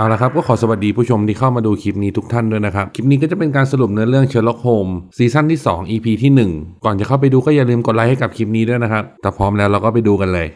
เอาละครับก็ขอสวัสดีผู้ชมที่เข้ามาดูคลิปนี้ทุกท่านด้วยนะครับ คลิปนี้ก็จะเป็นการสรุปเนื้อเรื่องเชอร์ล็อกโฮมซีซั่นที่ 2 EP ที่ 1 ก่อนจะเข้าไปดูก็อย่าลืมกดไลค์ให้กับคลิปนี้ด้วยนะครับแต่พร้อมแล้วเราก็ไปดูกันเลย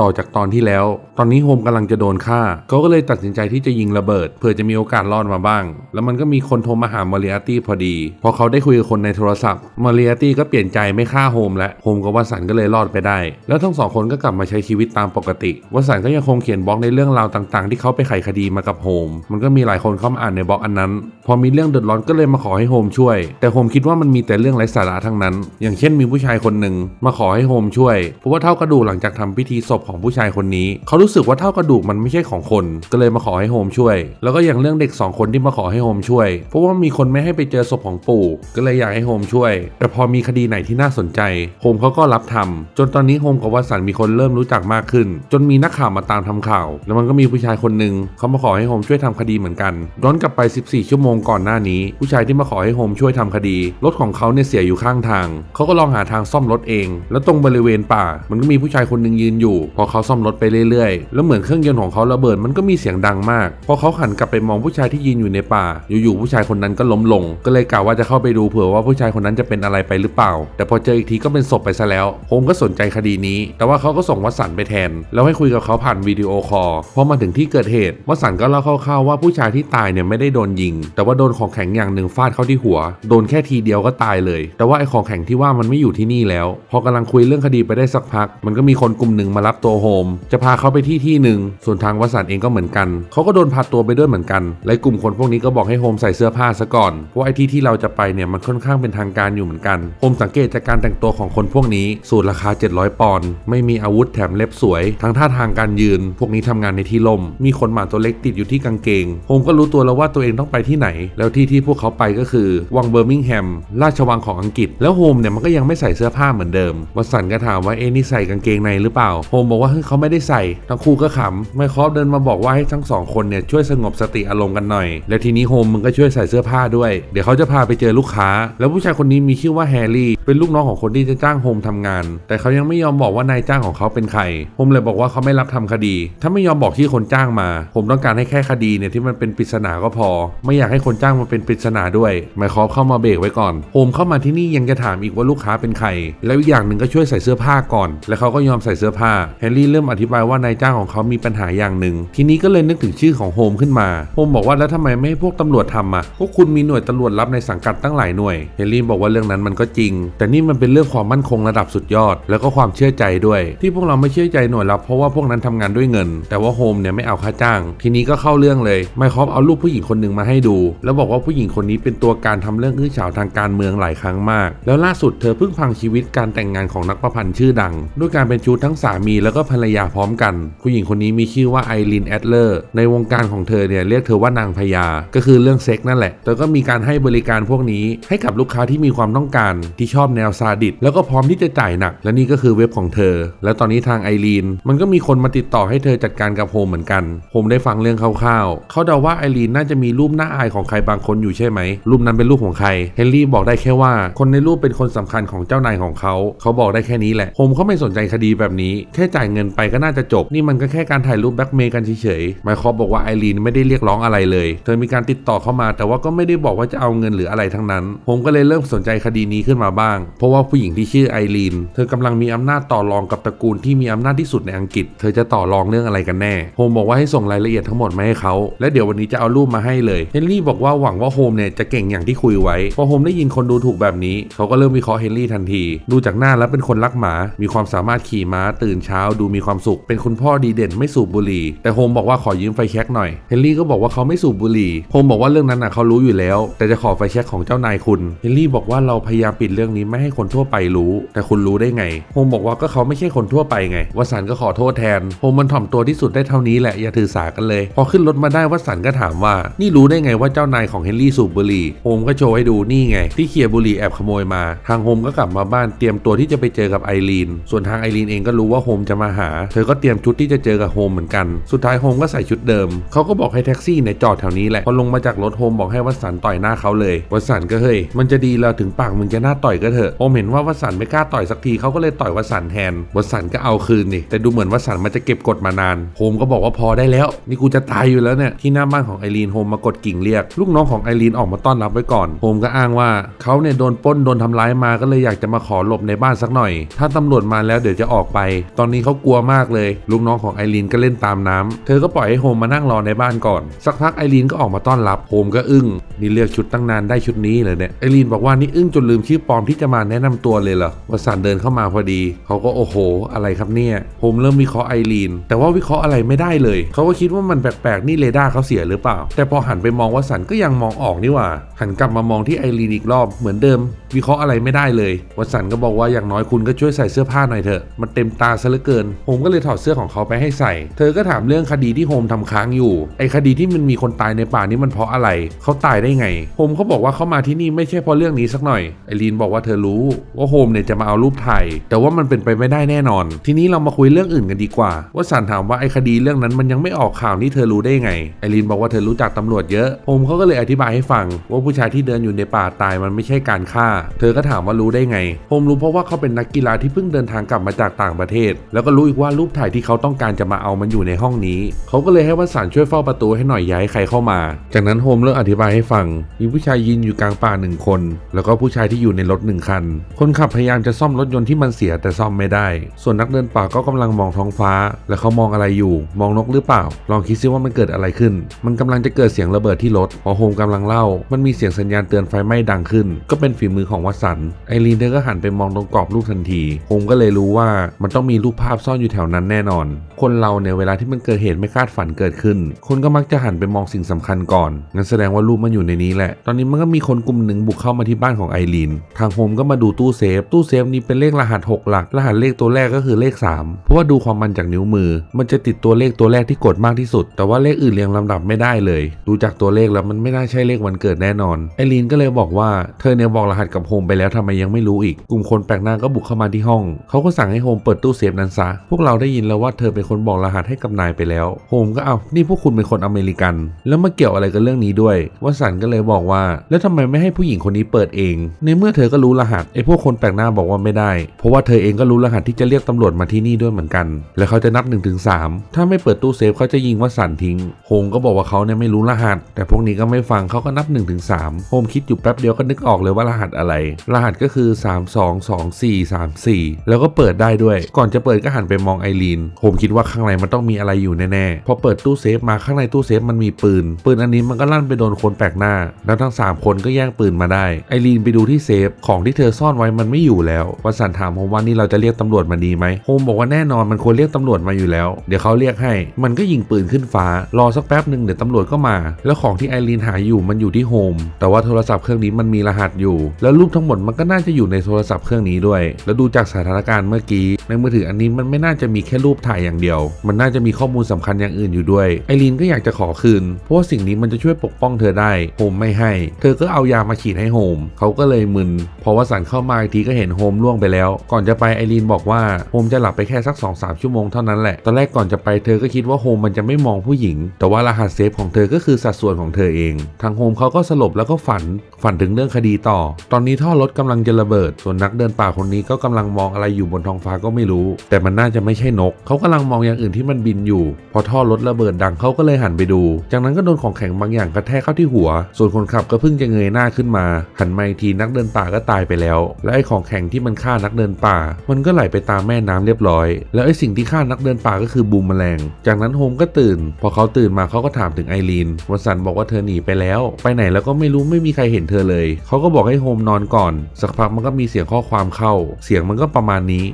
ต่อจากตอนที่แล้ว ตอนนี้โฮมกำลังจะโดนฆ่าเขาก็เลยตัดสินใจที่จะยิงระเบิดเพื่อจะมีโอกาสรอดมาบ้าง แล้วมันก็มีคนโทรมาหามาริอาตี้พอดีพอเขาได้คุยกับคนในโทรศัพท์มาริอาตี้ก็เปลี่ยนใจไม่ฆ่าโฮมและโฮมกับวัสันก็เลยรอดไปได้ แล้วทั้งสองคนก็กลับมาใช้ชีวิตตามปกติวัสันก็ยังคงเขียนบล็อกในเรื่องราวต่างๆ ที่เขาไปไขคดีมากับโฮมมันก็มีหลายคนเข้ามาอ่านในบล็อกอันนั้น พอมีเรื่องเดือดร้อนก็เลยมาขอให้โฮมช่วย แต่โฮมคิดว่ามันมีแต่เรื่องไร้สาระทั้งนั้น อย่างเช่นมีผู้ชายคนหนึ่งมาขอให้โฮมช่วยเพราะว่าเท่ากระดูหลังจากทำพิธีศพของผู้ชายคนนี้ เขารู้สึกว่าเท่ากระดูกมันไม่ใช่ของคน ก็เลยมาขอให้โฮมช่วย แล้วก็อย่างเรื่องเด็กสองคนที่มาขอให้โฮมช่วย เพราะว่ามีคนไม่ให้ไปเจอศพของปู่ ก็เลยอยากให้โฮมช่วย แต่พอมีคดีไหนที่น่าสนใจ โฮมเขาก็รับทำจนตอนนี้โฮมกับวสันมีคนเริ่มรู้จักมากขึ้น จนมีนักข่าวมาตามทำข่าว แล้วมันก็มีผู้ชายคนหนึ่งเขามาขอให้โฮมช่วยทำคดีเหมือนกันย้อนกลับไป 14 ชั่วโมงก่อนหน้านี้ ผู้ชายที่มาขอให้โฮมช่วยทำคดี รถของเขาเนี่ยเสียอยู่ข้างทาง เขาก็ลองหาทางซ่อมรถเอง แล้วตรงบริเวณป่า มันก็มีผู้ชายคนหนึ่งยืนอยู่พอเขาซ่อมรถไปเรื่อยๆ แล้วเหมือนเครื่องยนต์ของเขาระเบิดมันก็มีเสียงดังมาก พอเขาหันกลับไปมองผู้ชายที่ยืนอยู่ในป่า อยู่ๆผู้ชายคนนั้นก็ล้มลง ก็เลยกล่าวว่าจะเข้าไปดูเผื่อว่าผู้ชายคนนั้นจะเป็นอะไรไปหรือเปล่า แต่พอเจออีกทีก็เป็นศพไปซะแล้วโฮมก็สนใจคดีนี้ แต่ว่าเขาก็ส่งวสันไปแทน แล้วให้คุยกับเขาผ่านวิดีโอคอล พอมาถึงที่เกิดเหตุวสันก็เล่าคร่าวๆว่าผู้ชายที่ตายเนี่ยไม่ได้โดนยิง แต่ว่าโดนของแข็งอย่างหนึ่งฟาดเข้าที่หัว โดนแค่ทีเดียวก็ตายเลย แต่ว่าไอ้ของแข็งที่ว่ามันไม่อยู่ที่นี่แล้ว พอกำลังคุยเรื่องคดีไปได้สักพัก มันก็มีคนกลุ่มหนึ่งมารับตัวโฮมจะพาเขาไปที่ที่หนึ่งส่วนทางวสันเองก็เหมือนกัน เขาก็โดนพาตัวไปด้วยเหมือนกัน และกลุ่มคนพวกนี้ก็บอกให้โฮมใส่เสื้อผ้าซะก่อน เพราะไอ้ที่ที่เราจะไปเนี่ยมันค่อนข้างเป็นทางการอยู่เหมือนกัน โฮมสังเกตจากการแต่งตัวของคนพวกนี้ สูตรราคา 700 ปอนด์ ไม่มีอาวุธแถมเล็บสวย ทั้งท่าทางการยืน พวกนี้ทำงานในที่ล่มมีขนหมาตัวเล็กติดอยู่ที่กางเกง โฮมก็รู้ตัวแล้วว่าตัวเองต้องไปที่ไหน แล้วที่ที่พวกเขาไปก็คือวังเบอร์มิงแฮม ราชวังของอังกฤษ แล้วโฮมเนี่ยมันก็ยังไม่ใส่เสื้อผ้าเหมือนเดิม วสันก็ถามว่าเอ๊นี่ใส่กางเกงในหรือเปล่า โฮมบอกว่าเฮ้ยเขาไม่ได้ใส่ ทั้งคู่ก็ขำไมคอฟเดินมาบอกว่าให้ทั้งสองคนเนี่ยช่วยสงบสติอารมณ์กันหน่อย แล้วทีนี้โฮมมึงก็ช่วยใส่เสื้อผ้าด้วย เดี๋ยวเขาจะพาไปเจอลูกค้า แล้วผู้ชายคนนี้มีชื่อว่าแฮร์รี่เป็นลูกน้องของคนที่จะจ้างโฮมทำงาน แต่เขายังไม่ยอมบอกว่านายจ้างของเขาเป็นใครโฮมเลยบอกว่าเขาไม่รับทำคดี ถ้าไม่ยอมบอกชื่คนจ้างมา ผมต้องการให้แค่คดีเนี่ยที่มันเป็นปริศนาก็พอ ไม่อยากให้คนจ้างมาเป็นปริศนาด้วยไมคอฟเข้ามาเบรกไว้ก่อนโฮมเข้ามาที่นี่ยังจะถามอีกว่าลูกค้าเป็นใคร แล้วอีกอย่างหนึ่งก็ช่วยใส่เสื้อผ้าก่อน แล้วเขาก็ยอมใส่เสื้อผ้าแฮร์รี่เริ่มอธิบายว่านายจ้างของเขามีปัญหาอย่างหนึ่งทีนี้ก็เลยนึกถึงชื่อของโฮมขึ้นมาโฮมบอกว่าแล้วทำไมไม่ให้พวกตำรวจทำอะพวกคุณมีหน่วยตำรวจรับในสังกัดตั้งหลายหน่วยแฮร์รี่บอกว่าเรื่องนั้นมันก็จริงแต่นี่มันเป็นเรื่องความมั่นคงระดับสุดยอด แล้วก็ความเชื่อใจด้วย ที่พวกเราไม่เชื่อใจหน่วยรับเพราะว่าพวกนั้นทำงานด้วยเงิน แต่ว่าโฮมเนี่ยไม่เอาค่าจ้าง ทีนี้ก็เข้าเรื่องเลยไมคอฟเอารูปผู้หญิงคนหนึ่งมาให้ดู แล้วบอกว่าผู้หญิงคนนี้เป็นตัวการทำเรื่องอื้อฉาวทางการเมืองหลายครั้งมาก แล้วล่าสุดเธอเพิ่งพังชีวิตการแต่งงานของนักประพันธ์ชื่อดัง ด้วยการเป็นชู้ทั้งสามีแล้วก็ภรรยาพร้อมกัน ผู้หญิงคนนี้มีชื่อว่าไอรีนแอดเลอร์ในวงการของเธอเนี่ยเรียกเธอว่านางพญาก็คือเรื่องเซ็กนั่นแหละแต่ก็มีการให้บริการพวกนี้ให้กับลูกค้าที่มีความต้องการที่ชอบอบแนวซาดิสแล้วก็พร้อมที่จะจ่ายหนัก และนี่ก็คือเว็บของเธอ แล้วตอนนี้ทางไอรีนมันก็มีคนมาติดต่อให้เธอจัดการกับโฮมเหมือนกันโฮมได้ฟังเรื่องคร่าวๆเขาเดาว่าไอรีนน่าจะมีรูปหน้าอายของใครบางคนอยู่ใช่ไหมรูปนั้นเป็นรูปของใครเฮนรี่บอกได้แค่ว่า คนในรูปเป็นคนสำคัญของเจ้านายของเขาเขาบอกได้แค่นี้แหละโฮมเขาไม่สนใจคดีแบบนี้ แค่จ่ายเงินไปก็น่าจะจบ นี่มันก็แค่การถ่ายรูปแบ็กเมย์กันเฉยๆไมคอฟบอกว่าไอรีนไม่ได้เรียกร้องอะไรเลย เธอมีการติดต่อเข้ามา แต่ว่าก็ไม่ได้บอกว่าจะเอาเงินหรืออะไรทั้งนั้นโฮมก็เลยเริ่มสนใจคดีนี้ขึ้นมาบ้างเพราะว่าผู้หญิงที่ชื่อไอรีนเธอกำลังมีอำนาจต่อรองกับตระกูลที่มีอำนาจที่สุดในอังกฤษ เธอจะต่อรองเรื่องอะไรกันแน่โฮมบอกว่าให้ส่งรายละเอียดทั้งหมดมาให้เขาและเดี๋ยววันนี้จะเอารูปมาให้เลยเฮนรี่บอกว่าหวังว่าโฮมเนี่ยจะเก่งอย่างที่คุยไว้พอโฮมได้ยินคนดูถูกแบบนี้ เขาก็เริ่มวิเคราะห์เฮนรี่ทันที ดูจากหน้าแล้วเป็นคนรักหมา มีความสามารถขี่ม้าตื่นเช้า ดูมีความสุข เป็นคุณพ่อดีเด่นไม่สูบบุหรี่ แต่โฮมบอกว่าขอยืมไฟแช็กหน่อย เฮนรี่ก็บอกว่าเขาไม่สูบบุหรี่ โฮมบอกว่าเรื่องนั้นน่ะเขารู้อยู่แล้ว แต่จะขอไฟแช็กของเจ้านายคุณ เฮนรี่บอกว่าเราพยายามปิดเรื่องนี้ไม่ให้คนทั่วไปรู้ แต่คุณรู้ได้ไงโฮมบอกว่าก็เขาไม่ใช่คนทั่วไปไงวสันก็ขอโทษแทนโฮมมันถ่อมตัวที่สุดได้เท่านี้แหละอย่าถือสากันเลย พอขึ้นรถมาได้วสันก็ถามว่า นี่รู้ได้ไงว่าเจ้านายของเฮนรี่สูบบุหรี่โฮมก็โชว์ให้ดูนี่ไง ที่เคียบุหรี่แอบขโมยมา ทางโฮมก็กลับมาบ้านเตรียมตัวที่จะไปเจอกับไอรีนส่วนทางไอรีนเองก็รู้ว่าโฮมจะมาหา เธอก็เตรียมชุดที่จะเจอกับโฮมเหมือนกัน สุดท้ายโฮมก็ใส่ชุดเดิม เขาก็บอกให้แท็กซี่เนี่ยจอดแถวนี้แหละพอลงมาจากรถโฮมบอกให้วัสันต่อยหน้าเขาเลยวัสันก็เฮ้ยมันจะดีแล้วถึงปากมึงจะหน้าต่อยก็เถอะโฮมเห็นว่าวสันไม่กล้าต่อยสักทีเขาก็เลยต่อยวสันแทนวสันก็เอาคืนนี่แต่ดูเหมือนวสันมันจะเก็บกดมานานโฮมก็บอกว่าพอได้แล้ว นี่กูจะตายอยู่แล้วเนี่ยที่หน้าบ้านของไอรีนโฮมมากดกิ่งเรียก ลูกน้องของไอรีนออกมาต้อนรับไว้ก่อนโฮมก็อ้างว่าเขาเนี่ยโดนป้นโดนทำร้ายมาก็เลยอยากจะมาขอหลบในบ้านสักหน่อย ถ้าตำรวจมาแล้วเดี๋ยวจะออกไป ตอนนี้เขากลัวมากเลย ลูกน้องของไอรีนก็เล่นตามน้ำเธอก็ปล่อยให้โฮมมานั่งรอในบ้านก่อน สักพักไอรีนก็ออกมาต้อนรับโฮมก็อึ้งนี่เลือกชุดตั้งนานได้ชุดนี้เลยเนี่ยไอรีนบอกว่านี่อึ้งจนลืมชื่อปลอมที่จะมาแนะนำตัวเลยเหรอวสันเดินเข้ามาพอดี เขาก็โอ้โห อะไรครับเนี่ยโฮมเริ่มวิเคราะห์ไอรีน แต่ว่าวิเคราะห์อะไรไม่ได้เลย เขาก็คิดว่ามันแปลกๆ นี่เรดาร์เขาเสียหรือเปล่า แต่พอหันไปมองวสันก็ยังมองออกนี่หว่า หันกลับมามองที่ไอรีนอีกรอบเหมือนเดิม วิเคราะห์อะไรไม่ได้เลยวสันก็บอกว่าอย่างน้อยคุณก็ช่วยใส่เสื้อผ้าหน่อยเถอะมันเต็มตาซะเหลือเกินโฮมก็เลยถอดเสื้อของเขาไปให้ใส่ เธอก็ถามเรื่องคดีที่โฮมทำค้างอยู่ ไอคดีที่มันมีคนตายในป่านี่มันเพราะอะไร เขาตายได้ไงโฮมเขาบอกว่าเขามาที่นี่ไม่ใช่เพราะเรื่องนี้สักหน่อยไอรีนบอกว่าเธอรู้ว่าโฮมเนี่ยจะมาเอารูปถ่ายแต่ว่ามันเป็นไปไม่ได้แน่นอน ทีนี้เรามาคุยเรื่องอื่นกันดีกว่า ว่าสันถามว่าไอ้คดีเรื่องนั้นมันยังไม่ออกข่าวนี่เธอรู้ได้ไงไอรีนบอกว่าเธอรู้จักตำรวจเยอะโฮมเขาก็เลยอธิบายให้ฟัง ว่าผู้ชายที่เดินอยู่ในป่าตายมันไม่ใช่การฆ่า เธอก็ถามว่ารู้ได้ไงโฮมรู้เพราะว่าเขาเป็นนักกีฬาที่เพิ่งเดินทางกลับมาจากต่างประเทศ แล้วก็รู้อีกว่ารูปถ่ายที่เขาต้องการจะมาเอามันอยู่ในห้องนี้ เขาก็เลยให้ว่าสันช่วยเฝ้าประตูให้หน่อยย้ายใครเข้ามา จากนั้นโฮมเริ่มอธิบายให้ฟังมีผู้ชายยืนอยู่กลางป่าหนึ่งคน แล้วก็ผู้ชายที่อยู่ในรถหนึ่งคัน คนขับพยายามจะซ่อมรถยนต์ที่มันเสียแต่ซ่อมไม่ได้ ส่วนนักเดินป่าก็กำลังมองท้องฟ้า และเขามองอะไรอยู่ มองนกหรือเปล่า ลองคิดซิว่ามันเกิดอะไรขึ้น มันกำลังจะเกิดเสียงระเบิดที่รถพอโฮมกำลังเล่า มันมีเสียงสัญญาณเตือนไฟไหม้ดังขึ้น ก็เป็นฝีมือของวัสันไอรีนเธอก็หันไปมองตรงกรอบรูปทันทีโฮมก็เลยรู้ว่ามันต้องมีรูปภาพซ่อนอยู่แถวนั้นแน่นอน คนเราเนี่ยเวลาที่มันเกิดเหตุไม่คาดฝันเกิดขึ้น คนก็มักจะหันไปมองสิ่งสำคัญก่อนงั้นแสดงว่ารูปมันอยู่ในนี้แหละ ตอนนี้มันก็มีคนกลุ่มหนึ่งบุกเข้ามาที่บ้านของไอรีนทางโฮมก็มาดูตู้เซฟ ตู้เซฟนี้เป็นเลขรหัส 6 หลัก รหัสเลขตัวแรกก็คือเลข 3 เพราะว่าดูความมันจากนิ้วมือ มันจะติดตัวเลขตัวแรกที่กดมากที่สุด แต่ว่าเลขอื่นเรียงลำดับไม่ได้เลย ดูจากตัวเลขแล้วมันไม่น่าใช่เลขวันเกิดแน่นอน ไอรีนก็เลยบอกว่าเธอเนี่ยบอกรหัสกับโฮมไปแล้วทำไมยังไม่รู้อีก กลุ่มคนแปลกหน้าก็บุกเข้ามาที่ห้อง เขาก็สั่งให้โฮมเปิดตู้เซฟนั้นซะ พวกเราได้ยินแล้วว่าเธอเป็นคนบอกรหัสให้กับนายไปแล้ว โฮมก็เอานี่พวกคุณเป็นคนอเมริกัน แล้วมาเกี่ยวอะไรกับเรื่องนี้ด้วยวสันก็เลยบอกว่า แล้วทำไมไม่ให้ผู้หญิงคนนี้เปิดเอง ในเมื่อเธอก็รู้รหัสไอ้พวกคนแปลกหน้าบอกว่าไม่ได้ เพราะว่าเธอเองก็รู้รหัสที่จะเรียกตำรวจมาที่นี่ด้วยเหมือนกัน แล้วเขาจะนับ1นถึงสถ้าไม่เปิดตู้เซฟเขาจะยิงว่าสันทิ้งโฮมก็บอกว่าเขาเนี่ยไม่รู้รหัส แต่พวกนี้ก็ไม่ฟังเขาก็นับ1นถึงสโฮมคิดอยู่แป๊บเดียวก็นึกออกเลยว่ารหัสอะไร รหัสก็คือ 3 2 2 4 3 4 แล้วก็เปิดได้ด้วย ก่อนจะเปิดก็หันไปมองไอรีนโฮมคิดว่าข้างในมันต้องมีอะไรอยู่แน่ๆพอเปิดตู้เซฟมาข้างในตู้เซฟมันมีปืน ปืนอันนี้มันก็ลั่นไปโดนคนแปลกหน้า แล้วทั้ง 3 คนก็แย่งปืนมาได้ไอรีนไปดูที่เซฟของที่เธอซ่อนไว้มันไม่อยู่แล้ววสันถามโฮมว่านี่เราจะเรียกตำรวจมาดีไหมโฮมบอกว่าแน่นอนมันควรเรียกตำรวจมาอยู่แล้ว เดี๋ยวเขาเรียกให้ มันก็ยิงปืนขึ้นฟ้ารอสักแป๊บหนึ่งเดี๋ยวตำรวจก็มา แล้วของที่ไอรีนหายอยู่มันอยู่ที่โฮมแต่ว่าโทรศัพท์เครื่องนี้มันมีรหัสอยู่ แล้วรูปทั้งหมดมันก็น่าจะอยู่ในโทรศัพท์เครื่องนี้ด้วย แล้วดูจากสถานการณ์เมื่อกี้ ในมือถืออันนี้มันไม่น่าจะมีแค่รูปถ่ายอย่างเดียว มันน่าจะมีข้อมูลสำคัญอย่างอื่นอยู่ด้วยไอรีนก็อยากจะขอคืนเพราะว่าสิ่งนี้มันจะช่วยปกป้องเธอได้โฮมไม่ให้ เธอก็เอายามาฉีดให้โฮมเขาก็เลยมึนพอวสันเข้ามาอีกทีก็เห็นโฮมล่วงไปแล้ว ก่อนจะไปไอรีนบอกว่าโฮมจะหลับไปแค่สัก2อสชั่วโมงเท่านั้นแหละ ตอนแรกก่อนจะไปเธอก็คิดว่าโฮมมันจะไม่มองผู้หญิง แต่ว่ารหัสเซฟของเธอก็คือสัดส่วนของเธอเอง ทางโฮมเขาก็สลบแล้วก็ฝัน ฝันถึงเรื่องคดีต่อ ตอนนี้ท่อรถกำลังจะระเบิด ส่วนนักเดินป่าคนนี้ก็กำลังมองอะไรอยู่บนท้องฟ้าก็ไม่รู้ แต่มันน่าจะไม่ใช่นก เขากำลังมองอย่างอื่นที่มันบินอยู่ พอท่อรถระเบิดดังเขาก็เลยหันไปดู จากนั้นก็โดนของแข็งบางอย่างกระแทกเข้าที่หัว ส่วนคนขับก็เพิ่งจะเงยหน้าขึ้นมา หันมาอีกทีนักเดินป่าก็ตายไปแล้ว และไอ้ของแข็งที่มันฆ่านักเดินป่า มันก็ไหลไปตามแม่น้ำเรียบร้อย แล้วไอ้สิ่งที่ฆ่านักเดินป่าก็คือบูมแมลง จากนั้นโฮมก็ตื่น พอเขาตื่นมาเขาก็ถามถึงไอรีนวันสันบอกว่าเธอหนีไปแล้ว ไปไหนแล้วก็ไม่รู้ไม่มีใครเห็นเธอเลย เขาก็บอกให้โฮมนอนก่อน สักพักมันก็มีเสียงข้อความเข้า เสียงมันก็ประมาณนี้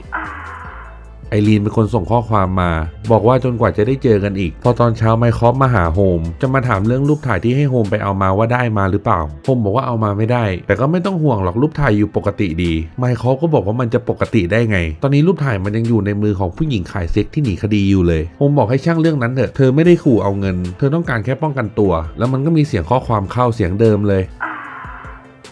ไอรีนเป็นคนส่งข้อความมา บอกว่าจนกว่าจะได้เจอกันอีก พอตอนเช้าไมคอฟมาหาโฮม จะมาถามเรื่องรูปถ่ายที่ให้โฮมไปเอามาว่าได้มาหรือเปล่าโฮมบอกว่าเอามาไม่ได้ แต่ก็ไม่ต้องห่วงหรอกรูปถ่ายอยู่ปกติดี ไมคอฟก็บอกว่ามันจะปกติได้ไง ตอนนี้รูปถ่ายมันยังอยู่ในมือของผู้หญิงขายเซ็กที่หนีคดีอยู่เลยโฮมบอกให้ช่างเรื่องนั้นเถอะเธอไม่ได้ขู่เอาเงิน เธอต้องการแค่ป้องกันตัว แล้วมันก็มีเสียงข้อความเข้าเสียงเดิมเลย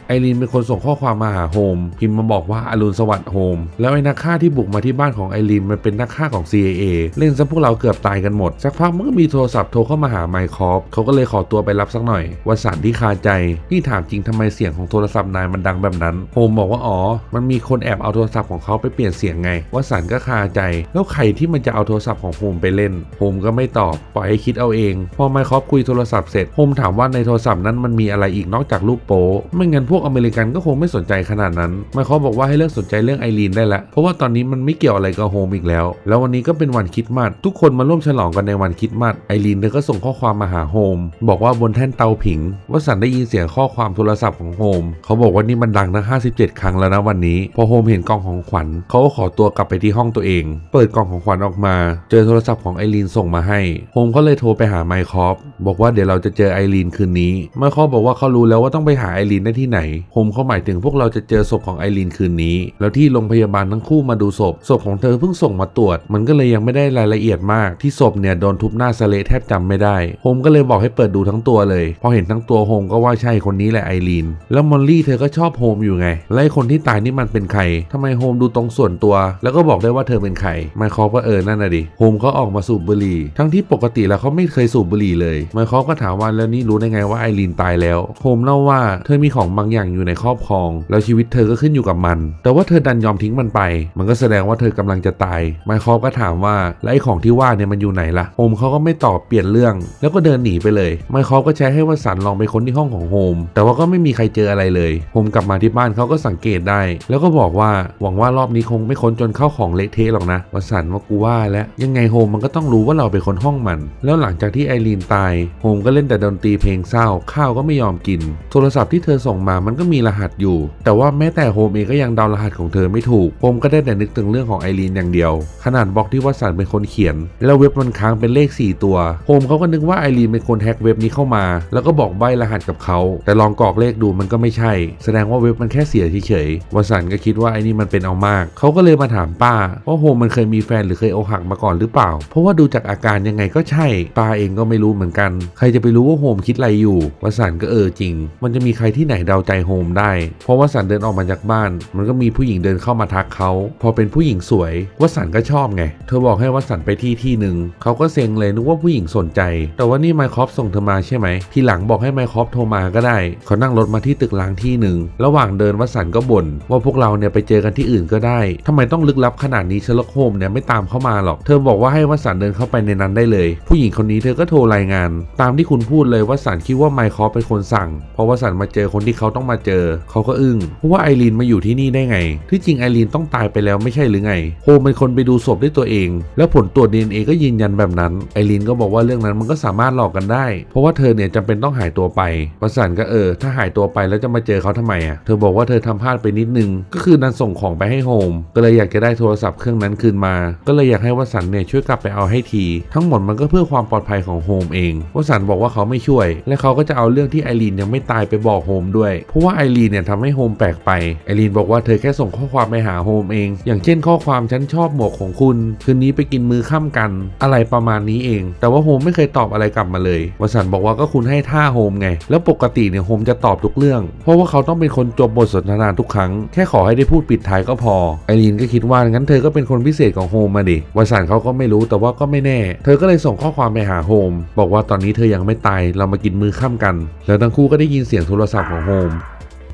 ไอรีนเป็นคนส่งข้อความมาหาโฮมพิมพ์มาบอกว่าอรุณสวัสดิ์โฮมแล้วไอ้นักฆ่าที่บุกมาที่บ้านของไอรีนมันเป็นนักฆ่าของ CIA เล่นซะพวกเราเกือบตายกันหมด สักพักมันก็มีโทรศัพท์โทรเข้ามาหาไมค์คอฟเขาก็เลยขอตัวไปรับสักหน่อยวันสันที่คาใจนี่ถามจริงทำไมเสียงของโทรศัพท์นายมันดังแบบนั้นโฮมบอกว่าอ๋อมันมีคนแอบเอาโทรศัพท์ของเขาไปเปลี่ยนเสียงไงวันสันก็คาใจ แล้วใครที่มันจะเอาโทรศัพท์ของโฮมไปเล่นโฮมก็ไม่ตอบปล่อยให้คิดเอาเอง พอไมค์คอฟคุยโทรศัพท์เสร็จโฮมถามว่าในโทรศัพท์นั้นมันมีอะไรอีกนอกจากรูปโป๊ไม่งั้นพวกวกอเมริกันก็คงไม่สนใจขนาดนั้นไมค์คอฟบอกว่าให้เลิกสนใจเรื่องไอรีนได้ละเพราะว่าตอนนี้มันไม่เกี่ยวอะไรกับโฮมอีกแล้ว แล้ววันนี้ก็เป็นวันคิดมาสทุกคนมาร่วมฉลองกันในวันคิดมาสไอรีนเธอก็ส่งข้อความมาหาโฮมบอกว่าบนแท่นเตาผิงว่าสันได้ยินเสียงข้อความโทรศัพท์ของโฮมเขาบอกว่านี่มันดังทั้ง57 ครั้งแล้วนะวันนี้ พอโฮมเห็นกล่องของขวัญเขาก็ขอตัวกลับไปที่ห้องตัวเอง เปิดกล่องของขวัญออกมา เจอโทรศัพท์ของไอรีนส่งมาให้โฮมก็เลยโทรไปหาไมค์คอฟบอกว่าเดี๋ยวเราจะเจอไอรีนคืนนี้ไมค์คอฟบอกว่าเขารู้แล้วว่าต้องไปหาไอรีนได้ที่ไหนโฮมเขาหมายถึงพวกเราจะเจอศพของไอรีนคืนนี้ แล้วที่โรงพยาบาลทั้งคู่มาดูศพศพของเธอเพิ่งส่งมาตรวจ มันก็เลยยังไม่ได้รายละเอียดมากที่ศพเนี่ยโดนทุบหน้าสเละแทบจำไม่ได้โฮมก็เลยบอกให้เปิดดูทั้งตัวเลย พอเห็นทั้งตัวโฮมก็ว่าใช่คนนี้แหละไอรีนแล้วมอลลี่เธอก็ชอบโฮมอยู่ไงและไอ้คนที่ตายนี่มันเป็นใครทำไมโฮมดูตรงส่วนตัว แล้วก็บอกได้ว่าเธอเป็นใครไมค์คอฟก็เออนั่นน่ะดิโฮมเขาออกมาสูบบุหรี่ ทั้งที่ปกติแล้วเขาไม่เคยสูบบุหรี่เลยไมค์คอฟก็ถามว่าแล้วนี่รู้ได้ไงว่าไอรีนตายแล้วโฮมเล่าว่าเธอมีของบางอย่างอยู่ในครอบครอง แล้วชีวิตเธอก็ขึ้นอยู่กับมัน แต่ว่าเธอดันยอมทิ้งมันไป มันก็แสดงว่าเธอกำลังจะตายไมค์คอฟก็ถามว่าแล้วไอของที่ว่าเนี่ยมันอยู่ไหนล่ะโฮมเขาก็ไม่ตอบเปลี่ยนเรื่อง แล้วก็เดินหนีไปเลยไมค์คอฟก็ใช้ให้วสันลองไปค้นที่ห้องของโฮมแต่ว่าก็ไม่มีใครเจออะไรเลยโฮมกลับมาที่บ้านเขาก็สังเกตได้ แล้วก็บอกว่าหวังว่ารอบนี้คงไม่ค้นจนเข้าของเละเทะหรอกนะวสันว่ากูว่าแล้วยังไงโฮมมันก็ต้องรู้ว่าเราเป็นคนห้องมัน แล้วหลังจากที่ไอรีนตายโฮมก็เล่นแต่ดนตรีเพลงเศร้า ข้าวก็ไม่ยอมกิน โทรศัพท์ที่เธอส่งมามันก็มีรหัสอยู่ แต่ว่าแม้แต่โฮมเองก็ยังเดารหัสของเธอไม่ถูก โฮมก็ได้แต่นึกถึงเรื่องของไอรีนอย่างเดียว ขนาดบล็อกที่วสันเป็นคนเขียน แล้วเว็บมันค้างเป็นเลข 4 ตัว โฮมเขาก็นึกว่าไอรีนเป็นคนแฮ็กเว็บนี้เข้ามา แล้วก็บอกใบรหัสกับเขา แต่ลองกรอกเลขดูมันก็ไม่ใช่ แสดงว่าเว็บมันแค่เสียเฉยๆวสันก็คิดว่าไอ้นี่มันเป็นเอามาก เขาก็เลยมาถามป้าว่าโฮมมันเคยมีแฟนหรือเคยอกหักมาก่อนหรือเปล่า เพราะว่าดูจากอาการยังไงก็ใช่ป้าเองก็ไม่รู้เหมือนกันใครจะไปรู้ว่าโฮมคิดอะไรอยู่วสันก็เออจริง มันจะมีใครที่ไหนเดาใจโฮมได้ เพราะวสันเดินออกมาจากบ้าน มันก็มีผู้หญิงเดินเข้ามาทักเขา พอเป็นผู้หญิงสวยวสันก็ชอบไง เธอบอกให้วสันไปที่ที่หนึ่งเขาก็เซ็งเลยนึกว่าผู้หญิงสนใจ แต่ว่านี่ไมค์คอฟส่งเธอมาใช่ไหม ทีหลังบอกให้ไมค์คอฟโทรมาก็ได้ เขานั่งรถมาที่ตึกล้างที่หนึ่ง ระหว่างเดินวสันก็บ่นว่าพวกเราเนี่ยไปเจอกันที่อื่นก็ได้ทำไมต้องลึกลับขนาดนี้เชลโลกโฮมเนี่ยไม่ตามเข้ามาหรอก เธอบอกว่าให้วสันเดินเข้าไปในนั้นได้เลย ผู้หญิงคนนี้เธอก็โทรรายงานตามที่คุณพูดเลยว่าสันคิดว่าไมค์คอฟเป็นคนสั่ง เพราะว่าสันมาเจอคนที่เขาต้องมาเจอ เขาก็อึ้งเพราะว่าไอรีนมาอยู่ที่นี่ได้ไง ที่จริงไอรีนต้องตายไปแล้วไม่ใช่หรือไงโฮมเป็นคนไปดูศพด้วยตัวเอง แล้วผลตรวจ DNA ก็ยืนยันแบบนั้นไอรีนก็บอกว่าเรื่องนั้นมันก็สามารถหลอกกันได้ เพราะว่าเธอเนี่ยจำเป็นต้องหายตัวไปวสันก็เออ ถ้าหายตัวไปแล้วจะมาเจอเขาทำไมอะเธอบอกว่าเธอทำพลาดไปนิดนึงก็คือนันส่งของไปให้โฮมก็เลยอยากจะได้โทรศัพท์เครื่องนั้นคืนมา ก็เลยอยากให้วสันเนี่ยช่วยกลับไปเอาให้ที ทั้งหมดมันก็เพื่อความปลอดภัยของโฮมเองวสันบอกว่าเขาไม่ช่วย และเขาก็จะเอาเรื่องที่ไอรีนยังไม่ตายไปบอกโฮมด้วย เพราะว่าไอรีนเนี่ยทำให้โฮมแปลกไป ไอรีนบอกว่าเธอแค่ส่งข้อความไปหาโฮมเอง อย่างเช่นข้อความฉันชอบหมวกของคุณ คืนนี้ไปกินมื้อค่ำกัน อะไรประมาณนี้เอง แต่ว่าโฮมไม่เคยตอบอะไรกลับมาเลยวสันบอกว่าก็คุณให้ท่าโฮมไง แล้วปกติเนี่ยโฮมจะตอบทุกเรื่อง เพราะว่าเขาต้องเป็นคนจบบทสนทนาทุกครั้ง แค่ขอให้ได้พูดปิดท้ายก็พอ ไอรีนก็คิดว่างั้นเธอก็เป็นคนพิเศษของโฮมมาดิวสันเขาก็ไม่รู้แต่ว่าก็ไม่แน่ เธอก็เลยส่งข้อความไปหาโฮมบอกว่าตอนอนนี้เธอยังไม่ตาย เรามากินมือข้ามกัน แล้วทั้งคู่ก็ได้ยินเสียงโทรศัพท์ของโฮม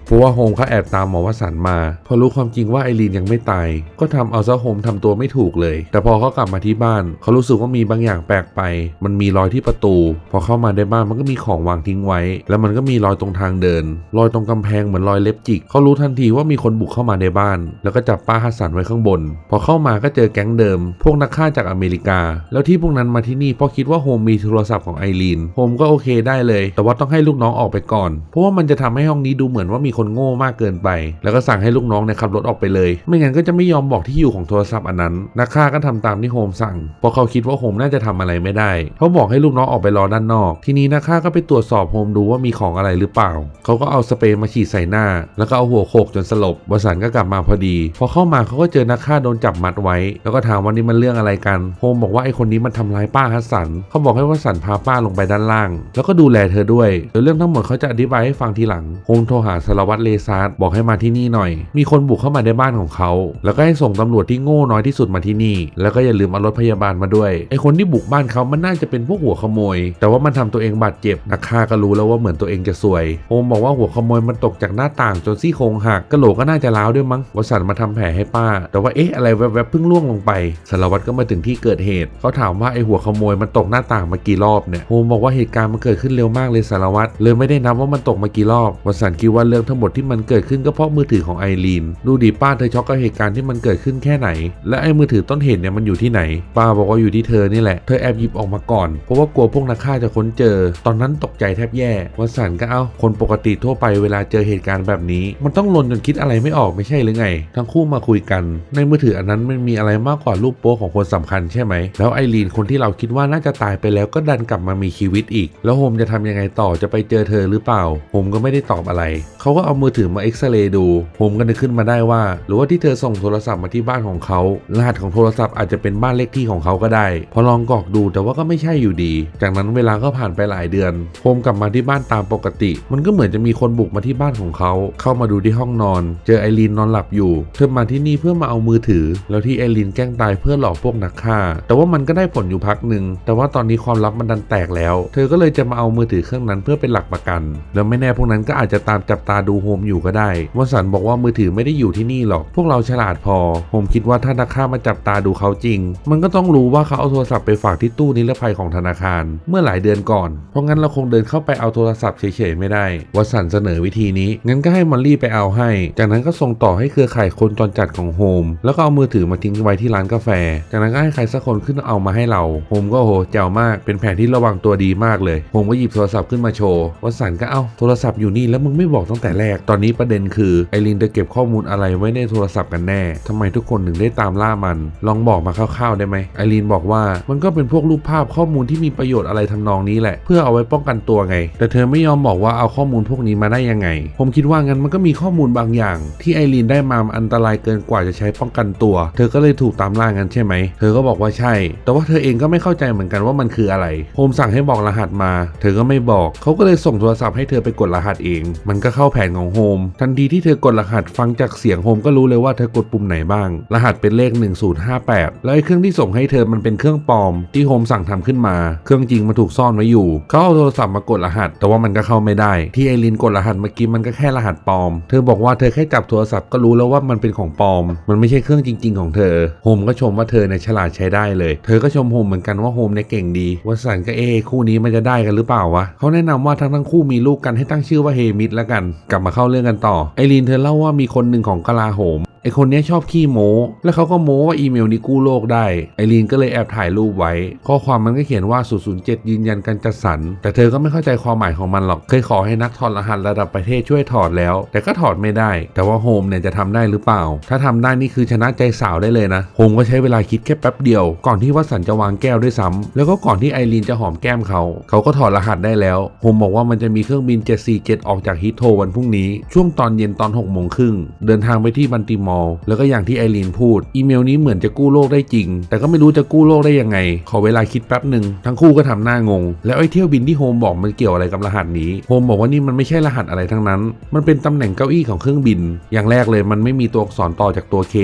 เพราะว่าโฮมเขาแอบตามหมอวสันมา พอรู้ความจริงว่าไอรีนยังไม่ตาย ก็ทำเอาซะโฮมทำตัวไม่ถูกเลย แต่พอเขากลับมาที่บ้าน เขารู้สึกว่ามีบางอย่างแปลกไป มันมีรอยที่ประตู พอเข้ามาในบ้านมันก็มีของวางทิ้งไว้ แล้วมันก็มีรอยตรงทางเดิน รอยตรงกำแพงเหมือนรอยเล็บจิก เขารู้ทันทีว่ามีคนบุกเข้ามาในบ้าน แล้วก็จับป้าฮัสสันไว้ข้างบน พอเข้ามาก็เจอแก๊งเดิม พวกนักฆ่าจากอเมริกา แล้วที่พวกนั้นมาที่นี่เพราะคิดว่าโฮมมีโทรศัพท์ของไอรีน โฮมก็โอเคได้เลย แต่ว่าต้องให้ลูกน้องออกไปก่อน เพราะว่ามันจะทำให้ห้องนี้ดูเหมือนว่ามีคนโง่มากเกินไป แล้วก็สั่งให้ลูกน้องเนี่ยขับรถออกไปเลย ไม่งั้นก็จะไม่ยอมบอกที่อยู่ของโทรศัพท์อันนั้นนักฆ่าก็ทำตามที่โฮมสั่ง เพราะเขาคิดว่าโฮมน่าจะทำอะไรไม่ได้ เขาบอกให้ลูกน้องออกไปรอด้านนอก ทีนี้นักฆ่าก็ไปตรวจสอบโฮมดูว่ามีของอะไรหรือเปล่า เขาก็เอาสเปรย์มาฉีดใส่หน้า แล้วก็เอาหัวโขกจนสลบ วสันก็กลับมาพอดี พอเข้ามาเขาก็เจอนักฆ่าโดนจับมัดไว้ แล้วก็ถามว่านี่มันเรื่องอะไรกัน โฮมบอกว่าไอ้คนนี้มันทำร้ายป้าฮัสสัน เขาบอกให้วสันพาป้าลงไปด้านล่าง แล้วก็ดูแลเธอด้วยเดี๋ยเรื่องทั้งหมดเขาจะอธิบายให้ฟังทีหลัง โฮมโทรหาสลวัตรเลซาร์บอกให้มาที่นี่หน่อย มีคนบุกเข้ามาในบ้านของเขา แล้วก็ให้ส่งตำรวจที่โง่น้อยที่สุดมาที่นี่ แล้วก็อย่าลืมเอารถพยาบาลมาด้วย ไอคนที่บุกบ้านเขามันน่าจะเป็นพวกหัวขโมย แต่ว่ามันทำตัวเองบาดเจ็บ นักฆ่าก็รู้แล้วว่าเหมือนตัวเองจะซวยโฮมบอกว่าหัวขโมยมันตกจากหน้าต่างจนซี่โครงหักกระโหลกก็น่าจะร้าวด้วยมั้ง วสันมาทำแผลให้ป้า แต่ว่าเอ๊ะอะไรแวบๆเพิ่งล่วงลงไป สารวัตรก็มาถึงที่เกิดเหตุ เขาถามว่าไอหัวขโมยมันตกหน้าต่างมากี่รอบเนี่ยโฮมบอกว่าเหตุการณ์มันเกิดขึ้นเร็วมากเลยสารวัตร เลยไม่ได้นับว่ามันตกมากี่รอบ วสันคิดว่าเรื่องทั้งหมดที่มันเกิดขึ้นก็เพราะมือถือของไอรีนดูดิป้าเธอช็อกกับเหตุการณ์ที่มันเกิดขึ้นแค่ไหน และไอ้มือถือต้นเหตุเนี่ยมันอยู่ที่ไหน ป้าบอกว่าอยู่ที่เธอนี่แหละ เธอแอบหยิบออกมาก่อน เพราะว่ากลัวพวกนักฆ่าจะค้นเจอ ตอนนั้นตกใจแทบแย่วัสันก็เอาคนปกติทั่วไปเวลาเจอเหตุการณ์แบบนี้ มันต้องลนจนคิดอะไรไม่ออกไม่ใช่หรือไง ทั้งคู่มาคุยกัน ในมือถืออันนั้นมันมีอะไรมากกว่ารูปโป๊ของคนสำคัญใช่ไหมแล้วไอรีนคนที่เราคิดว่าน่าจะตายไปแล้วก็ดันกลับมามีชีวิตอีก แล้วโฮมจะทำยังไงต่อจะไปเจอเธอหรือเปล่าโฮมก็ไม่ได้ตอบอะไรเขาก็เอามือถือมาเอ็กซเรย์ดูโฮมก็นึกขึ้นมาได้ว่า หรือว่าที่เธอส่งโทรศัพท์มาที่บ้านของเขารหัสของโทรศัพท์อาจจะเป็นบ้านเลขที่ของเขาก็ได้ พอลองกรอกดูแต่ว่าก็ไม่ใช่อยู่ดี จากนั้นเวลาก็ผ่านไปหลายเดือนโฮมกลับมาที่บ้านตามปกติ มันก็เหมือนจะมีคนบุกมาที่บ้านของเขา เข้ามาดูที่ห้องนอน เจอไอรีนนอนหลับอยู่ เธอมาที่นี่เพื่อมาเอามือถือ แล้วที่ไอรีนแกล้งตายเพื่อหลอกพวกนักฆ่า แต่ว่ามันก็ได้ผลอยู่พักหนึ่ง แต่ว่าตอนนี้ความลับมันดันแตกแล้ว เธอก็เลยจะมาเอามือถือเครื่องนั้นเพื่อเป็นหลักประกัน แล้วไม่แน่พวกนั้นก็อาจจะตามจับตาดูโฮมอยู่ก็ได้วสันบอกว่ามือถือไม่ได้อยู่ที่นี่หรอก พวกเราฉลาดพอโฮมคิดว่าถ้านักฆ่ามาจับตาดูเขาจริง มันก็ต้องรู้ว่าเขาเอาโทรศัพท์ไปฝากที่ตู้นิรภัยของธนาคาร เมื่อหลายเดือนก่อน เพราะงั้นเราคงเดินเข้าไปเอาโทรศัพท์เฉยๆไม่ได้วสันเสนอวิธีนี้ งั้นก็ให้มอลลี่ไปเอาให้ จากนั้นก็ส่งต่อให้เครือข่ายคนจรจัดของโฮม แล้วก็เอามือถือมาทิ้งไว้ที่ร้านกาแฟ จากนั้นก็ให้ใครสักคนขึ้นเอามาให้เราโฮมก็โหแจ๋วมาก เป็นแผนที่ระวังตัวดีมากเลยโฮมก็หยิบโทรศัพท์ขึ้นมาโชว์วสันก็เอ้าโทรศัพท์อยู่นี่แล้วมึงไม่บอกตั้งแต่แรก ตอนนี้ประเด็นคือไอรินจะเก็บข้อมูลอะไรไว้ในโทรศัพท์กันแน่ทำไมทุกคนถึงได้ตามล่ามัน ลองบอกมาคร่าวๆได้ไหมไอรีนบอกว่ามันก็เป็นพวกรูปภาพข้อมูลที่มีประโยชน์อะไรทำนองนี้แหละ เพื่อเอาไว้ป้องกันตัวไง แต่เธอไม่ยอมบอกว่าเอาข้อมูลพวกนี้มาได้ยังไง ผมคิดว่างั้นมันก็มีข้อมูลบางอย่าง ที่ไอรีนได้มามันอันตรายเกินกว่าจะใช้ป้องกันตัว เธอก็เลยถูกตามล่างั้นใช่ไหม เธอก็บอกว่าใช่ แต่ว่าเธอเองก็ไม่เข้าใจเหมือนกันว่ามันคืออะไรโฮมสั่งให้บอกรหัสมา เธอก็ไม่บอก เขาก็เลยส่งโทรศัพท์ให้เธอไปกดรหัสเอง มันก็เข้าแผนของโฮมทันทีที่เธอกดรหัสฟังจากเสียงโฮมก็รู้เลยว่าเธอกดปุ่มไหนบ้าง รหัสเป็นเลข 1058 แล้วไอ้เครื่องที่ส่งให้เธอมันเป็นเครื่องปลอม ที่โฮมสั่งทำขึ้นมา เครื่องจริงมันถูกซ่อนไว้อยู่ เขาเอาโทรศัพท์มากดรหัส แต่ว่ามันก็เข้าไม่ได้ ที่ไอรินกดรหัสเมื่อกี้มันก็แค่รหัสปลอม เธอบอกว่าเธอแค่จับโทรศัพท์ก็รู้แล้วว่ามันเป็นของปลอม มันไม่ใช่เครื่องจริง ๆ ของเธอ โฮมก็ชมว่าเธอเนี่ยฉลาดใช้ได้เลย เธอก็ชมโฮมเหมือนกันว่าโฮมเนี่ยเก่งดีวัสันก็เอคู่นี้มันจะได้กันหรือเปล่าวะเขาแนะนำว่าทั้งทั้งคู่มีลูกกันให้ตั้งชื่อว่าเฮมิดแล้วกันกลับมาเข้าเรื่องกันต่อไอรีนเธอเล่าว่ามีคนหนึ่งของกลาโหม ไอคนนี้ชอบขี้โม้ แล้วเขาก็โม้ว่าอีเมลนี้กู้โลกได้ ไอรีนก็เลยแอบถ่ายรูปไว้ ข้อความมันก็เขียนว่า 007 ยืนยันการจัดสรร แต่เธอก็ไม่เข้าใจความหมายของมันหรอก เคยขอให้นักถอดรหัสระดับประเทศช่วยถอดแล้ว แต่ก็ถอดไม่ได้ แต่ว่าโฮมเนี่ยจะทำได้หรือเปล่า ถ้าทำได้นี่คือชนะใจสาวได้เลยนะ โฮมก็ใช้เวลาคิดแค่แป๊บเดียว ก่อนที่วัสันจะวางแก้วด้วยซ้ำแล้วก็ก่อนที่ไอรีนจะหอมแก้มเขา เขาก็ถอดรหัสได้แล้ว โฮมบอกว่ามันจะมีเครื่องบิน 747 ออกจากฮิตโทวันพรุ่งนี้ ช่วงตอนเย็นตอน6โมงครึ่งเดินทางไปที่บันติมอลแล้วก็อย่างที่ไอรีนพูด อีเมลนี้เหมือนจะกู้โลกได้จริง แต่ก็ไม่รู้จะกู้โลกได้ยังไง ขอเวลาคิดแป๊บหนึ่งทั้งคู่ก็ทำหน้างง แล้วไอ้เที่ยวบินที่โฮมบอกมันเกี่ยวอะไรกับรหัสนี้โฮมบอกว่านี่มันไม่ใช่รหัสอะไรทั้งนั้น มันเป็นตำแหน่งเก้าอี้ของเครื่องบิน อย่างแรกเลยมันไม่มีตัวอักษรต่อจากตัว K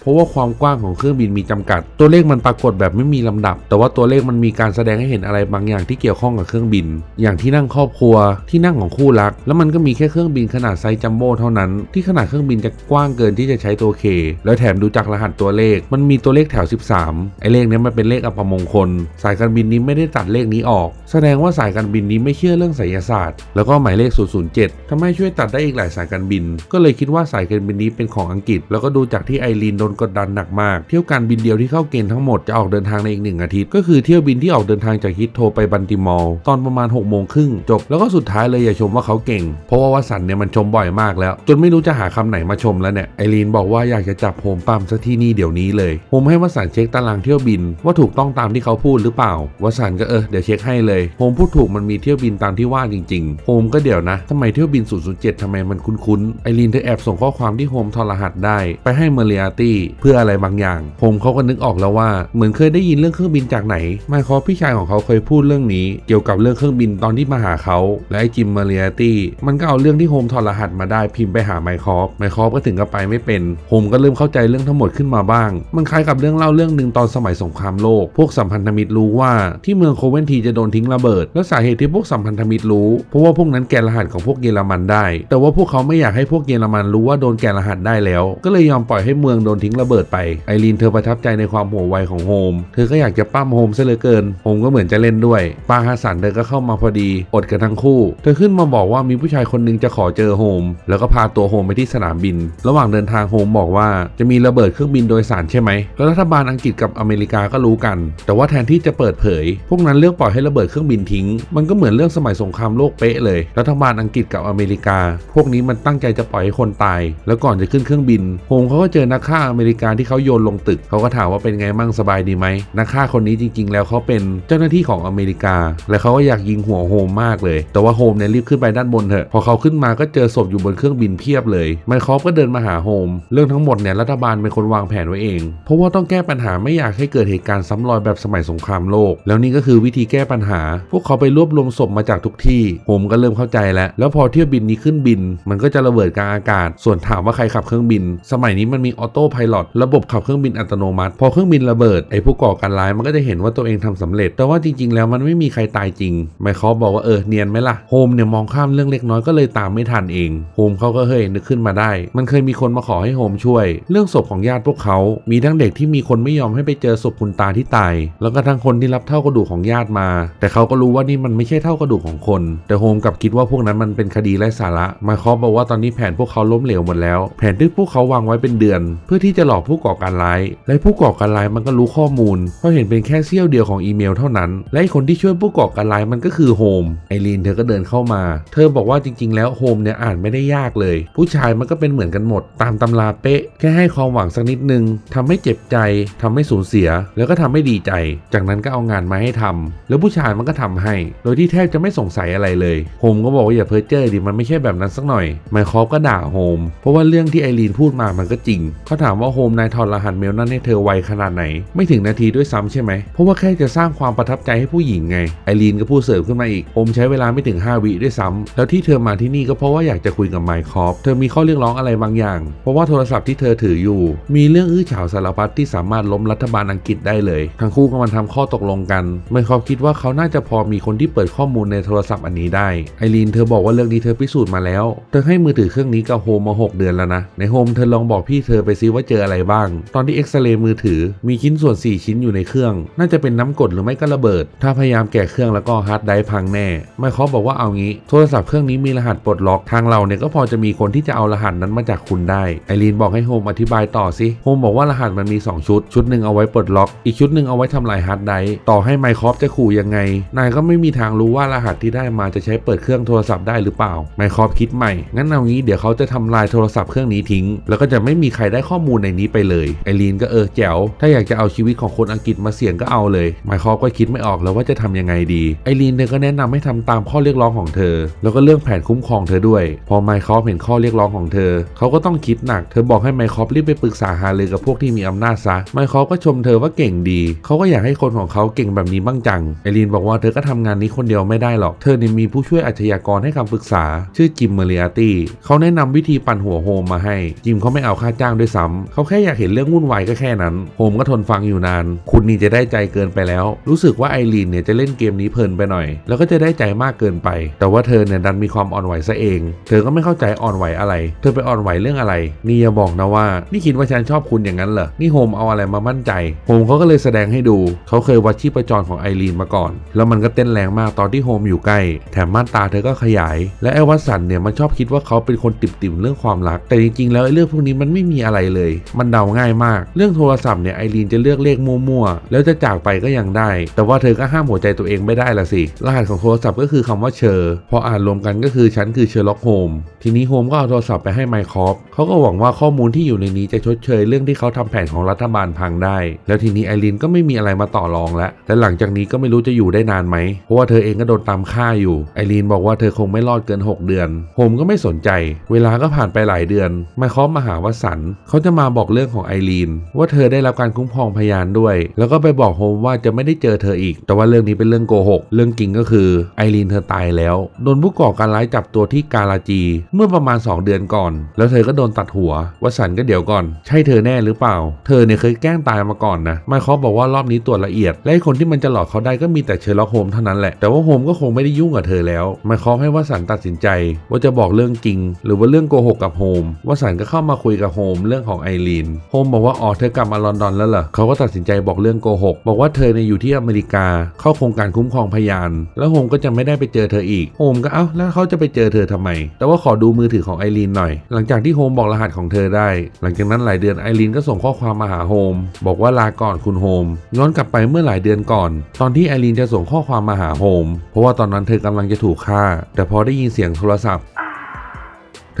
เพราะว่าความกว้างของเครื่องบินมีจำกัด ตัวเลขมันปรากฏแบบไม่มีลำดับ แต่ว่าตัวเลขมันมีการแสดงให้เห็นอะไรบางอย่างที่เกี่ยวข้องกับเครื่องบิน อย่างที่นั่งครอบครัวที่นั่งของคู่รัก แล้วมันก็มีแค่เครื่องบินขนาดไซส์จัมโบ้เท่านั้นที่ขนาดเครื่องบินจะกว้างเกินที่จะใช้ตัว K แล้วแถมดูจากรหัสตัวเลข มันมีตัวเลขแถว 13 ไอ้เลขนี้มันเป็นเลขอัปมงคล สายการบินนี้ไม่ได้ตัดเลขนี้ออก แสดงว่าสายการบินนี้ไม่เชื่อเรื่องไสยศาสตร์ แล้วก็หมายเลข 007ทำให้ช่วยตัดได้อีกหลายสายการบิน ก็เลยคิดว่าสายการบินนี้เป็นของอังกฤษ แล้วก็ดูจากที่ไอรีนโดนกดดันหนักมาก เที่ยวการบินเดียวที่เข้าเกณฑ์ทั้งหมดจะออกเดินทางในอีกหนึ่งอาทิตย์ ก็คือเที่ยวบินที่ออกเดินทางจากฮิตโทไปบันติมอลตอนประมาณ6กโมงครึ่งจบ แล้วก็สุดท้ายเลยอย่าชมว่าเขาเก่ง เพราะว่าวสันเนี่ยมันชมบ่อยมากแล้ว จนไม่รู้จะหาคำไหนมาชมแล้วเนี่ยไอรีนบอกว่าอยากจะจับโฮมปั๊มซะที่นี่เดี๋ยวนี้เลยโฮมให้วสันเช็คตารางเที่ยวบิน ว่าถูกต้องตามที่เขาพูดหรือเปล่าวสันก็เออเดี๋ยวเช็คให้เลยโฮมพูดถูกมันมีเที่ยวบินตามที่ว่าจริงๆโฮมก็เดี๋ยวนะทำไมเที่ยวบิน 007ทำไมมันคุ้นๆไอรีนเธอแอบส่งข้อความที่โฮมทอรหัสได้ ไปให้เมเรียตี้เพื่ออะไรบางอย่างโฮมเขาก็นึกออกแล้วว่าเหมือนเคยได้ยินเรื่องเครื่องบินจากไหนไมคอพี่ชายของเขาเคยพูดเรื่องนี้ เกี่ยวกับเรื่องเครื่องบินตอนที่มาหาเขาและไอจิมเมเรียตี้มันก็เอาเรื่องที่โฮมถอรหัสมาได้พิมพ์ไปหาไมคอฟไมคอฟก็ถึงกับไปไม่เป็นโฮมก็เริ่มเข้าใจเรื่องทั้งหมดขึ้นมาบ้าง มันคล้ายกับเรื่องเล่าเรื่องหนึ่งตอนสมัยสงครามโลก พวกสัมพันธมิตรรู้ว่าที่เมืองโคเวนทีจะโดนทิ้งระเบิด และสาเหตุที่พวกสัมพันธมิตรรู้ เพราะว่าพวกนั้นแกะรหัสของพวกเยอรมันได้ แต่ว่าพวกเขาไม่อยากให้พวกเยอรมันรู้ว่าโดนแกะรหัสได้แล้ว ก็เลยยอมปล่อยให้เมืองโดนทิ้งระเบิดไป ไอรีนเธอประทับใจในความหัวไวของโฮม เธอก็อยากจะปั้มโฮมซะเหลือเกิน โฮมก็เหมือนจะเล่นด้วยปาฮัสสันเธอก็เข้ามาพอดี อดกันทั้งคู่ เธอขึ้นมาบอกว่ามีผู้ชายคนนึงจะขอเจอโฮม แล้วก็พาตัวโฮมไปที่สนามบิน ระหว่างเดินทางโฮมบอกว่าจะมีระเบิดเครื่องบินโดยสารใช่ไหมแล้วรัฐบาลอังกฤษกับอเมริกาก็รู้กัน แต่ว่าแทนที่จะเปิดเผย พวกนั้นเลือกปล่อยให้ระเบิดเครื่องบินทิ้ง มันก็เหมือนเรื่องสมัยสงครามโลกเป๊ะเลย รัฐบาลอังกฤษกับอเมริกา พวกนี้มันตั้งใจจะปล่อยให้คนตาย แล้วก่อนจะขึ้นเครื่องบินโฮมเขาก็เจอนักฆ่าอเมริกาที่เขาโยนลงตึก เขาก็ถามว่าเป็นไงมั่งสบายดีไหมนักฆ่าคนนี้จริง ๆ แล้วเขาเป็นเจ้าหน้าที่ของอเมริกา และเขาก็อยากยิงหัวโฮมมากเลย แต่ว่าโฮมเนี่ยรีบขึ้นไปด้านบนเถอะ พอเขาขึ้นมาก็เจอศพอยู่บนเครื่องบินเพียบเลยไมคอฟก็เดินมาหาโฮมเรื่องทั้งหมดเนี่ยรัฐบาลเป็นคนวางแผนไว้เอง เพราะว่าต้องแก้ปัญหาไม่อยากให้เกิดเหตุการณ์ซ้ำรอยแบบสมัยสงครามโลก แล้วนี่ก็คือวิธีแก้ปัญหา พวกเขาไปรวบรวมศพมาจากทุกที่โฮมก็เริ่มเข้าใจแล้ว แล้วพอเที่ยวบินนี้ขึ้นบิน มันก็จะระเบิดกลางอากาศ ส่วนถามว่าใครขับเครื่องบิน สมัยนี้มันมีออโต้พลอตระบบขับเครื่องบินอัตโนมัติ พอเครื่องบินระเบิดไอ้ผู้ก่อการร้ายมันก็จะเห็นว่าตัวเองทำสำเร็จ แต่ว่าจริง ๆ แล้วมันไม่มีใครตายจริงไมเคอฟบอกว่าเออเนียนไหมล่ะโฮมเนี่ยมองข้ามเรื่องเล็กน้อยก็เลยตามไม่ทันเองโฮมเขาก็เฮ้ยนึกขึ้นมาได้ มันเคยมีคนมาขอให้โฮมช่วย เรื่องศพของญาติพวกเขา มีทั้งเด็กที่มีคนไม่ยอมให้ไปเจอศพคุณตาที่ตาย แล้วก็ทั้งคนที่รับเท่ากระดูกของญาติมา แต่เขาก็รู้ว่านี่มันไม่ใช่เท่ากระดูกของคน แต่โฮมกับคิดว่าพวกนั้นมันเป็นคดีไร้สาระไมคอบอกว่าตอนนี้แผนพวกเขาล้มเหลวหมดแล้ว แผนที่พวกเขาวางไว้เป็นเดือน เพื่อที่จะหลอกผู้ก่อการร้าย และผู้ก่อการร้ายมันก็รู้ข้อมูล เพราะเห็นเป็นแค่เสี้ยวเดียวของอีเมลเท่านั้น และคนที่ช่วยผู้ก่อการร้ายมันก็คือโฮม ไอรีนเธอก็เดินเข้ามา เธอบอกว่าจริง ๆ แล้วโฮมเนี่ยอ่านไม่ได้ยากเลย ผู้ชายมันก็เป็นเหมือนกันหมดตามตำราเป๊ะ แค่ให้ความหวังสักนิดนึงทำให้เจ็บใจทำให้สูญเสีย แล้วก็ทำให้ดีใจ จากนั้นก็เอางานมาให้ทำแล้วผู้ชายมันก็ทำให้ โดยที่แทบจะไม่สงสัยอะไรเลยโฮมก็บอกว่าอย่าเพ้อเจ้อดิมันไม่ใช่แบบนั้นสักหน่อยไมคอฟก็ด่าโฮมเพราะว่าเรื่องที่ไอรีนพูดมามันก็จริงเขาถามว่าโฮมนายถอดรหัสเมลนั้นให้เธอไวขนาดไหน ไม่ถึงนาทีด้วยซ้ำใช่ไหมเพราะว่าแค่จะสร้างความประทับใจให้ผู้หญิงไงไอรีนก็พูดเสริมขึ้นมาอีกโฮมใช้เวลาไม่ถึง 5 วิด้วยซ้ำแล้วที่เธอมาที่นี่ก็เพราะว่าอยากจะคุยกับไมคอฟเธอมีข้อเรียกร้องอะไรบางอย่าง เพราะว่าโทรรศัพท์ที่เธอถืออยู่ มีเรื่องอื้อฉาวสารพัดที่สามารถล้มรัฐบาลอังกฤษได้เลย ทั้งคู่ก็มันทำข้อตกลงกันไมคอฟคิดว่าเขาน่าจะพอมีคนที่เปิดข้อมูลในโทรศัพท์อันนี้ได้ ไอรีนเธอบอกว่าเรื่องนี้เธอพิสูจน์มาแล้ว เธอให้มือถือเครื่องนี้กับโฮมมา 6 เดือนแล้วนะ ในโฮมเธอลองบอกพี่เธอไปซิว่าเจออะไรบ้าง ตอนที่เอ็กซเรย์มือถือ มีชิ้นส่วน 4 ชิ้นอยู่ในเครื่อง น่าจะเป็นน้ำกรดหรือไม่ก็ระเบิด ถ้าพยายามแกะเครื่องแล้วก็ฮาร์ดไดร์พังแน่ไมคอฟบอกว่าเอางี้ โทรศัพท์เครื่องนี้มีรหัสปลดล็อก ทางเราเนี่ยก็พอจะมีคนที่จะเอารหัสนั้นมาจากคุณได้ ไอรีนบอกให้โฮมอธิบายต่อสิโฮมบอกว่ารหัสมันมี 2 ชุด ชุดหนึ่งเอาไว้ปลดล็อก อีกชุดหนึ่งเอาไว้ทำลายฮาร์ดไดรฟ์ต่อให้ไมคอฟจะขู่ยังไง นายก็ไม่มีทางรู้ว่ารหัสที่ได้มาจะใช้เปิดเครื่องโทรศัพท์ได้หรือเปล่าไมคอฟคิดใหม่ งั้นเอางี้เดี๋ยวเขาจะทำลายโทรศัพท์เครื่องนี้ทิ้ง แล้วก็จะไม่มีใครได้ข้อมูลในนี้ไปเลยไอรีนก็เออแจ๋วถ้าอยากจะเอาชีวิตของคนอังกฤษมาเสี่ยงก็เอาเลยไมคอฟก็คิดไม่ออกแล้วว่าจะทำยังไงดีไอรีนเธอก็แนะนำให้ทำตามข้อเรียกร้องของเธอ แล้วก็เรื่องแผนคุ้มครองเธอด้วย พอไมคอฟเห็นข้อเรียกร้องของเธอ เขาก็ต้องคิดหนักเธอบอกให้ไมคอฟรีบไปปรึกษาหารือกับพวกที่มีอำนาจซะ ไมคอฟก็ชมเธอว่าเก่งดี เขาก็อยากให้คนของเขาเก่งแบบนี้บ้างจัง ไอรีนบอกว่าเธอก็ทำงานนี้คนเดียวไม่ได้หรอก เธอเนี่ยมีผู้ช่วยอาชญากรให้คำปรึกษา ชื่อจิมเมเรียตี้ เขาแนะนำวิธีปั่นหัวโฮมมาให้ จิมเขาไม่เอาค่าจ้างด้วยซ้ำเขาแค่อยากเห็นเรื่องวุ่นวายก็แค่นั้น โฮมก็ทนฟังอยู่นาน คุณนี่จะได้ใจเกินไปแล้ว รู้สึกว่าไอรีนเนี่ยจะเล่นเกมนี้เพลินไปหน่อย แล้วก็จะได้ใจมากเกินไป แต่ว่าเธอเนี่ยดันมีความอ่อนไหวซะเอง เธอก็ไม่เข้าใจอ่อนไหวอะไร เธอไปอ่อนไหวเรื่องอะไรนี่อย่าบอกนะว่า นี่คิดว่าฉันชอบคุณอย่างนั้นเหรอ นี่โฮมเอาอะไรมามั่นใจ โฮมเขาก็เลยแสดงให้ดู เขาเคยวัดชีพจรของไอรีนมาก่อน แล้วมันก็เต้นแรงมากตอนที่โฮมอยู่ใกล้ แถมม่านตาเธอก็ขยาย และไอวัตสันเนี่ยมันชอบคิดว่าเขาเป็นคนติ่มๆเรื่องความรัก แต่จริงๆแล้วไอเรื่องพวกนี้มันไม่มีอะไรเลย มันเดาง่ายมาก เรื่องโทรศัพท์เนี่ยไอรีนจะเลือกเลขมั่วๆ แล้วจะจากไปก็ยังได้ แต่ว่าเธอก็ห้ามหัวใจตัวเองไม่ได้ละสิ รหัสของโทรศัพท์ก็คือคำว่าเชอร์พออ่านรวมกันก็คือฉันคือเชอร์ล็อกโฮมทีนี้โฮมก็เอาโทรศัพท์ไปให้ไมคอฟเขาก็หวังว่าข้อมูลที่อยู่ในนี้จะชดเชยเรื่องที่เขาทำแผนของรัฐบาลพังได้ แล้วทีนี้ไอรีนก็ไม่มีอะไรมาต่อรองแล้วและหลังจากนี้ก็ไม่รู้จะอยู่ได้นานไหม เพราะว่าเธอเองก็โดนตามฆ่าอยู่ ไอรีนบอกว่าเธอคงไม่รอดเกิน 6 เดือนโฮมก็ไม่สนใจ เวลาก็ผ่านไปหลายเดือนไมคอฟมาหาวสัน เขาจะมาบอกเรื่องของไอรีนว่าเธอได้รับการคุ้มครองพยานด้วย แล้วก็ไปบอกโฮมว่าจะไม่ได้เจอเธออีก แต่ว่าเรื่องนี้เป็นเรื่องโกหก เรื่องจริงก็คือไอรีนเธอตายแล้ว โดนผู้ก่อการร้ายจับตัวที่กาลาจี เมื่อประมาณ 2 เดือนก่อน แล้วเธอก็โดนตัดหัววสันก็เดี๋ยวก่อน ใช่เธอแน่หรือเปล่า เธอเนี่ยเคยแกล้งตายมาก่อนนะไมค์คอฟบอกว่ารอบนี้ตรวจละเอียด และไอ้คนที่มันจะหลอกเขาได้ก็มีแต่เชอร์ล็อกโฮมเท่านั้นแหละ แต่ว่าโฮมก็คงไม่ได้ยุ่งกับเธอแล้วไมค์คอฟให้วสันตัดสินใจ ว่าจะบอกเรื่องจริง หรือว่าเรื่องโกหกกับโฮมวสันก็เข้ามาคุยกับโฮมเรื่องของไอรีนโฮมบอกว่าอ๋อเธอกลับมาลอนดอนแล้วเหรอเขาก็ตัดสินใจบอกเรื่องโกหกบอกว่าเธอเนี่ยอยู่ที่อเมริกา เข้าโครงการคุ้มครองพยาน แล้วโฮมก็จะไม่ได้ไปเจอเธออีกโฮมก็เอ้าแล้วเขาจะไปเจอเธอทำไม แต่ว่าขอดูมือถือของไอรีนหน่อย หลังจากที่โฮมบอกรหัสของเธอได้ หลังจากนั้นหลายเดือนไอรีนก็ส่งข้อความมาหาโฮมบอกว่าลาก่อนคุณโฮมย้อนกลับไปเมื่อหลายเดือนก่อน ตอนที่ไอรีนจะส่งข้อความมาหาโฮมเพราะว่าตอนนั้นเธอกำลังจะถูกฆ่า แต่พอได้ยินเสียงโทรศัพท์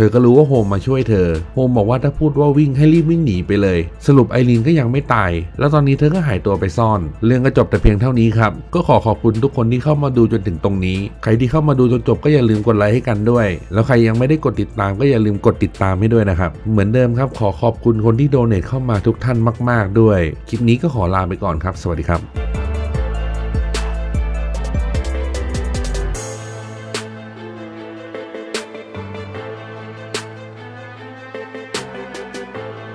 เธอก็รู้ว่าโฮมมาช่วยเธอ โฮมบอกว่าถ้าพูดว่าวิ่งให้รีบวิ่งหนีไปเลย สรุปไอรีนก็ยังไม่ตาย แล้วตอนนี้เธอก็หายตัวไปซ่อน เรื่องก็จบแต่เพียงเท่านี้ครับ ก็ขอขอบคุณทุกคนที่เข้ามาดูจนถึงตรงนี้ ใครที่เข้ามาดูจนจบก็อย่าลืมกดไลค์ให้กันด้วย แล้วใครยังไม่ได้กดติดตามก็อย่าลืมกดติดตามให้ด้วยนะครับ เหมือนเดิมครับ ขอขอบคุณคนที่โดเนทเข้ามาทุกท่านมาก ๆด้วย คลิปนี้ก็ขอลาไปก่อนครับ สวัสดีครับ